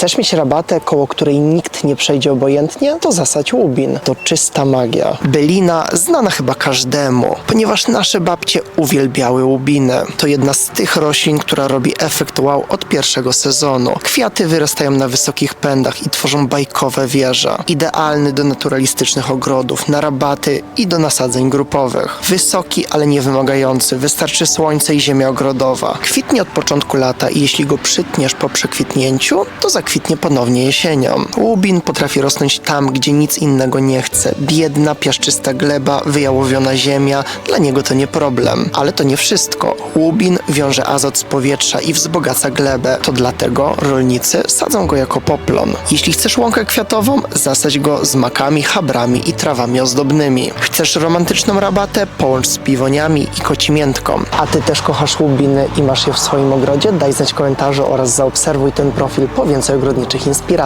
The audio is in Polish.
Chcesz mieć rabatę, koło której nikt nie przejdzie obojętnie? To zasadź łubin. To czysta magia. Belina znana chyba każdemu, ponieważ nasze babcie uwielbiały łubiny. To jedna z tych roślin, która robi efekt wow od pierwszego sezonu. Kwiaty wyrastają na wysokich pędach i tworzą bajkowe wieże. Idealny do naturalistycznych ogrodów, na rabaty i do nasadzeń grupowych. Wysoki, ale nie wymagający. Wystarczy słońce i ziemia ogrodowa. Kwitnie od początku lata i jeśli go przytniesz po przekwitnięciu, to zakwitnie ponownie jesienią. Łubin potrafi rosnąć tam, gdzie nic innego nie chce. Biedna, piaszczysta gleba, wyjałowiona ziemia, dla niego to nie problem. Ale to nie wszystko. Łubin wiąże azot z powietrza i wzbogaca glebę. To dlatego rolnicy sadzą go jako poplon. Jeśli chcesz łąkę kwiatową, zasadź go z makami, chabrami i trawami ozdobnymi. Chcesz romantyczną rabatę? Połącz z piwoniami i kocimiętką. A ty też kochasz łubiny i masz je w swoim ogrodzie? Daj znać w komentarzu oraz zaobserwuj ten profil po więcej ogrodniczych inspiracji.